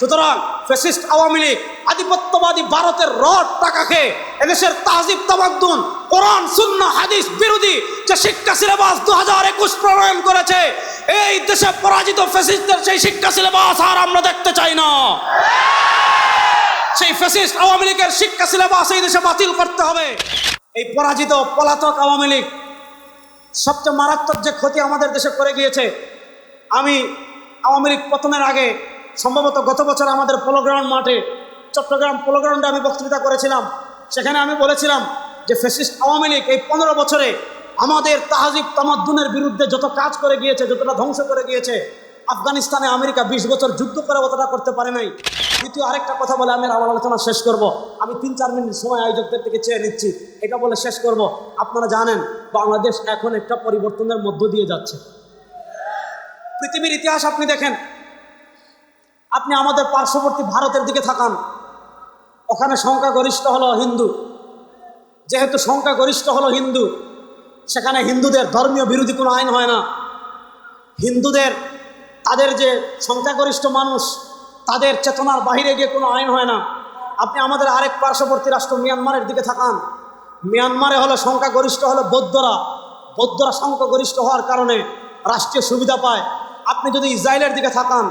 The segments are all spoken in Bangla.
সুতরাং ফ্যাসিস্ট আওয়ামী লীগ আধিপত্যবাদী ভারতের রড টাকা খেয়ে এদেশের তাহজিব তামাদ্দুন কোরআন শূন্য হাদিস বিরোধী যে শিক্ষা সিলেবাস দু হাজার একুশ প্রণয়ন করেছে, এই দেশে পরাজিত ফ্যাসিস্টদের সেই শিক্ষা সিলেবাস আর আমরা দেখতে চাই না। সেই ফ্যাসিস্ট আওয়ামী লীগের শিক্ষা সিলেবাস এই দেশে বাতিল করতে হবে। এই পরাজিত পলাতক আওয়ামী লীগ সবচেয়ে মারাত্মক যে ক্ষতি আমাদের দেশে করে গিয়েছে, আমি আওয়ামী লীগ পতনের আগে সম্ভবত গত বছর আমাদের পোলোগ্রাউন্ড মাঠে, চট্টগ্রাম পোলোগ্রাউন্ডে আমি বক্তৃতা করেছিলাম। সেখানে আমি বলেছিলাম যে ফেসিস্ট আওয়ামী লীগ এই পনেরো বছরে আমাদের তাহাজিব তামাদ্দুনের বিরুদ্ধে যত কাজ করে গিয়েছে, যতটা ধ্বংস করে গিয়েছে, আফগানিস্তানে আমেরিকা বিশ বছর যুদ্ধ করে অতটা করতে পারে নাই। দ্বিতীয় আরেকটা কথা বলে আমি আমার আলোচনা শেষ করব। আমি তিন চার মিনিট সময় আয়োজকদের থেকে চেয়ে নিচ্ছি। এটা বলে শেষ করব। আপনারা জানেন, বাংলাদেশ এখন একটা পরিবর্তনের মধ্য দিয়ে যাচ্ছে। পৃথিবীর ইতিহাস আপনি দেখেন আপনি আমাদের পার্শ্ববর্তী ভারতের দিকে থাকান। ওখানে সংখ্যাগরিষ্ঠ হলো হিন্দু। যেহেতু সংখ্যাগরিষ্ঠ হলো হিন্দু, সেখানে হিন্দুদের ধর্মীয় বিরোধী কোনো আইন হয় না। হিন্দুদের, তাদের যে সংখ্যাগরিষ্ঠ মানুষ, তাদের চেতনার বাইরে গিয়ে কোনো আইন হয় না। আপনি আমাদের আরেক পার্শ্ববর্তী রাষ্ট্র মিয়ানমারের দিকে থাকান। মিয়ানমারে হলো সংখ্যাগরিষ্ঠ হলো বৌদ্ধরা। বৌদ্ধরা সংখ্যাগরিষ্ঠ হওয়ার কারণে রাষ্ট্রীয় সুবিধা পায়। আপনি যদি ইসরায়েলের দিকে থাকান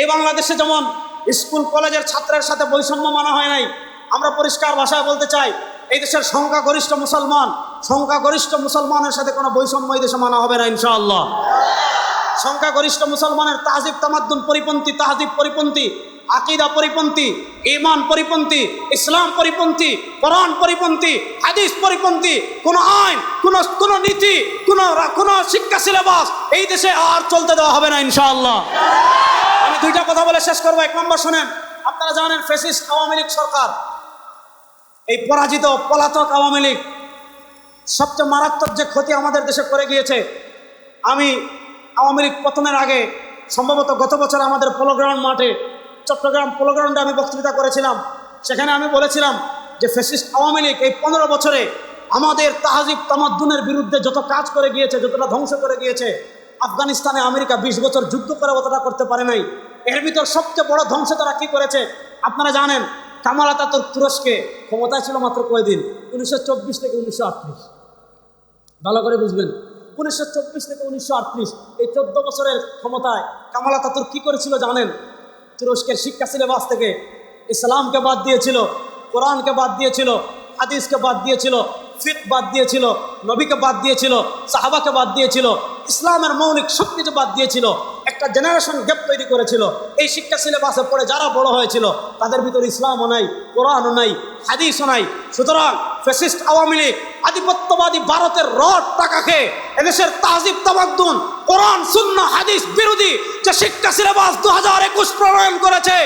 এই বাংলাদেশে যেমন স্কুল, কলেজের ছাত্রের সাথে বৈষম্য মানা হয় নাই, আমরা পরিষ্কার ভাষায় বলতে চাই, এই দেশের সংখ্যাগরিষ্ঠ মুসলমান, সংখ্যাগরিষ্ঠ মুসলমানের সাথে কোনো বৈষম্য এই দেশে মানা হবে না, ইনশাআল্লাহ। সংখ্যাগরিষ্ঠ মুসলমানের তাহজিব তামাদ্দুন পরিপন্থী, তাহজিব পরিপন্থী, আকিদা পরিপন্থী ইমান পরিপন্থী, ইসলাম পরিপন্থী, কোরআন পরিপন্থী, হাদিস পরিপন্থী, কোন আইন, কোন কোন নীতি, কোন কোন শিক্ষা সিলেবাস এই দেশে আর চলতে দেওয়া হবে না, ইনশাআল্লাহ। দুইটা কথা বলে শেষ করব। এক নম্বর শোনেন, আপনারা জানেন ফেসিস্ট আওয়ামী লীগ সরকার, এই পরাজিত পলাতক আওয়ামী লীগ সবচেয়ে মারাত্মক যে ক্ষতি আমাদের দেশে করে গিয়েছে। আমি আওয়ামী লীগ পতনের আগে, সম্ভবত গত বছর আমাদের পোলোগ্রাউন্ড মাঠে, চট্টগ্রাম পোলোগ্রাউন্ডে আমি বক্তৃতা করেছিলাম। সেখানে আমি বলেছিলাম যে ফেসিস্ট আওয়ামী লীগ এই পনেরো বছরে আমাদের তাহাজিব তামাদ্দুনের বিরুদ্ধে যত কাজ করে গিয়েছে, যতটা ধ্বংস করে গিয়েছে আফগানিস্তানে আমেরিকা বিশ বছর যুদ্ধ করে অতটা করতে পারে নাই। এর ভিতর সবচেয়ে বড় ধ্বংস তারা কী করেছে? আপনারা জানেন, কামাল আতাতুর তুরস্কে ক্ষমতায় ছিল মাত্র কয়দিন? উনিশশো থেকে উনিশশো আটত্রিশ। ভালো করে বুঝবেন। উনিশশো চব্বিশ থেকে উনিশশো আটত্রিশ, এই চোদ্দ বছরের ক্ষমতায় কামাল আতাতুর কী করেছিল জানেন? তুরস্কের শিক্ষা সিলেবাস থেকে ইসলামকে বাদ দিয়েছিল, কোরআনকে বাদ দিয়েছিল, হাদিসকে বাদ দিয়েছিল ফিক বাদ দিয়েছিল, নবীকে বাদ দিয়েছিল, সাহাবাকে বাদ দিয়েছিল ইসলামের মৌলিক কিছু বাদ দিয়েছিল, একটা জেনারেশন গ্যাপ তৈরি করেছিল। এই শিক্ষা সিলেবাসে পড়ে যারা বড় হয়েছিল, তাদের ভিতরে ইসলামও নাই, কোরআনও নাই, হাদিসও নাই। সুতরাং ফেসিস্ট আওয়ামী লীগ আধিপত্যবাদী ভারতের রড টাকা খেয়ে এদেশের তাহজিব তামাদ্দুন কোরআন শূন্য হাদিস বিরোধী যে শিক্ষা সিলেবাস দু হাজার একুশ প্রণয়ন করেছে,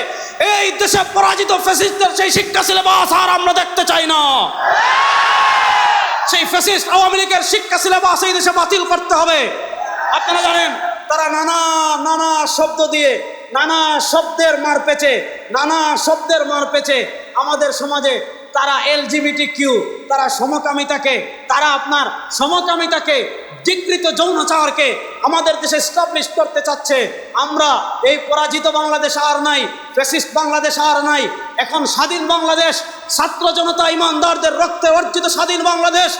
এই দেশে পরাজিত ফেসিস্টদের সেই শিক্ষা সিলেবাস আর আমরা দেখতে চাই না। সেই ফ্যাসিস্ট আওয়ামী লীগের শিক্ষা সিলেবাস এই দেশে বাতিল করতে হবে। আপনারা জানেন, তারা নানা নানা শব্দ দিয়ে, নানা শব্দের মার পেছে নানা শব্দের মার পেছে আমাদের সমাজে তারা এলজিবিটি কিউ তারা সমকামিতাকে, তারা আপনার সমকামিতাকে ডিকৃত যৌনাচারকে আমাদের দেশে স্টাবলিশ করতে চাচ্ছে। আমরা এই পরাজিত বাংলাদেশ আর নাই ফেসিস্ট বাংলাদেশ আর নাই। এখন স্বাধীন বাংলাদেশ ছাত্র জনতা ইমানদারদের রক্তে অর্জিত স্বাধীন বাংলাদেশ।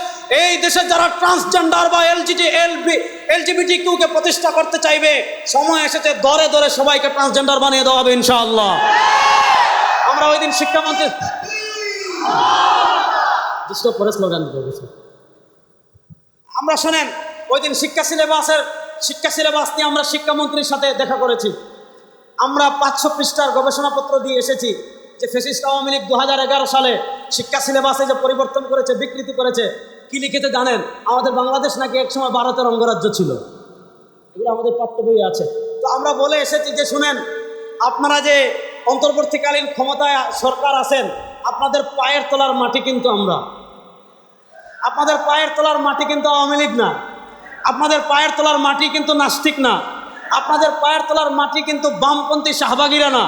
এই দেশে যারা ট্রান্সজেন্ডার বা এলজিটি এলবি এলজিবিটি কিউকে প্রতিষ্ঠা করতে চাইবে সময় এসেছে দরে দরে সবাইকে ট্রান্সজেন্ডার বানিয়ে দেওয়া হবে ইনশাআল্লাহ। আমরা ওই দিন শিক্ষামন্ত্রী দুষ্ট পরে স্লোগান আমরা শোনেন ওই দিন শিক্ষা সিলেবাসের, শিক্ষা সিলেবাস নিয়ে আমরা শিক্ষামন্ত্রীর সাথে দেখা করেছি। আমরা পাঁচশো পৃষ্ঠার গবেষণাপত্র দিয়ে এসেছি যে ফেসিস্ট আওয়ামী লীগ দু হাজার এগারো সালে শিক্ষা সিলেবাসে যে পরিবর্তন করেছে, বিকৃতি করেছে, কি লিখেছে জানেন? আমাদের বাংলাদেশ নাকি একসময় ভারতের অঙ্গরাজ্য ছিল। এগুলো আমাদের পাঠ্য বইয়ে আছে। তো আমরা বলে এসেছি যে, শুনেন, আপনারা যে অন্তর্বর্তীকালীন ক্ষমতায় সরকার আছেন, আপনাদের পায়ের তলার মাটি কিন্তু আমরা। আপনাদের পায়ের তলার মাটি কিন্তু আওয়ামী লীগ না। আপনাদের পায়ের তলার মাটি কিন্তু নাস্তিক না। আপনাদের পায়ের তলার মাটি কিন্তু বামপন্থী শাহবাগীরা না।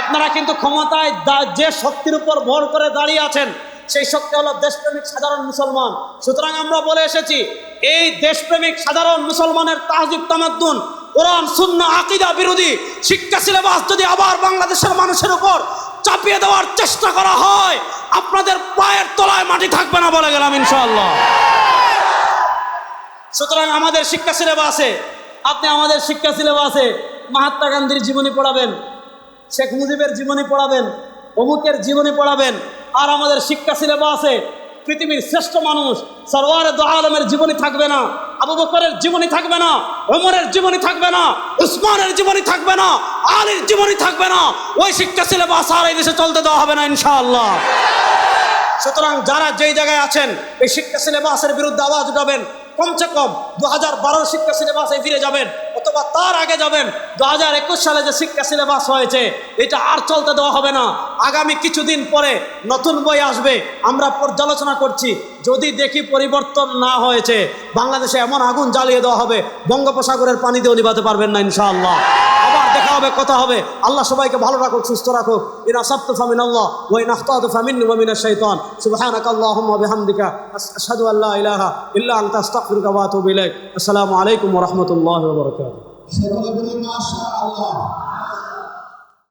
আপনারা কিন্তু ক্ষমতায় যে শক্তির উপর ভর করে দাঁড়িয়ে আছেন, সেই শক্তি হলো দেশপ্রেমিক সাধারণ মুসলমান। সুতরাং আমরা বলে এসেছি, এই দেশপ্রেমিক সাধারণ মুসলমানের তাহজিব তামাদ্দুন, কোরআন শূন্য আকিদা বিরোধী শিক্ষা সিলেবাস যদি আবার বাংলাদেশের মানুষের উপর চাপিয়ে দেওয়ার চেষ্টা করা হয়, আপনাদের পায়ের তলায় মাটি থাকবে না বলে গেলাম ইনশাআল্লাহ। সুতরাং আমাদের শিক্ষা সিলেবাসে আপনি আমাদের শিক্ষা সিলেবাসে মহাত্মা গান্ধীর জীবনী পড়াবেন, শেখ মুজিবের জীবনী পড়াবেন, অমুকের জীবনী পড়াবেন, আর আমাদের শিক্ষা সিলেবাসে পৃথিবীর শ্রেষ্ঠ মানুষ, সরওয়ার আলমের জীবনী থাকবে না, আবু বকরের জীবনী থাকবে না, ওমরের জীবনী থাকবে না, উসমানের জীবনী থাকবে না, আলীর জীবনী থাকবে না। ওই শিক্ষা সিলেবাস আর এই দেশে চলতে দেওয়া হবে না ইনশাআল্লাহ। সুতরাং যারা যেই জায়গায় আছেন, এই শিক্ষা সিলেবাসের বিরুদ্ধে আওয়াজ উঠাবেন কমসে কম দু হাজার বারোর শিক্ষা সিলেবাসে ফিরে যাবেন অথবা তার আগে যাবেন। দু হাজার একুশ সালে যে শিক্ষা সিলেবাস হয়েছে, এটা আর চলতে দেওয়া হবে না। আগামী কিছুদিন পরে নতুন বই আসবে। আমরা পর্যালোচনা করছি, যদি দেখি পরিবর্তন না হয়েছে, বাংলাদেশে এমন আগুন জ্বালিয়ে দেওয়া হবে, বঙ্গোপসাগরের পানি দিয়েও নিভাতে পারবেন না ইনশাআল্লাহ। আবার দেখা হবে, কথা হবে। আল্লাহ সবাইকে ভালো রাখুক, সুস্থ রাখুক। ইন আসাবতু ফামিন আল্লাহ ওয়া ইন আখতাতু ফামিন্নি ওয়া মিনাশ শাইতান। সুবহানাকা আল্লাহুম্মা বিহামদিকা, আশহাদু আল্লা ইলাহা ইল্লা আনতা, আস্তাগফিরুকা আসসালামু আলাইকুম ওয়া সকলে বলি মাশা আল্লাহ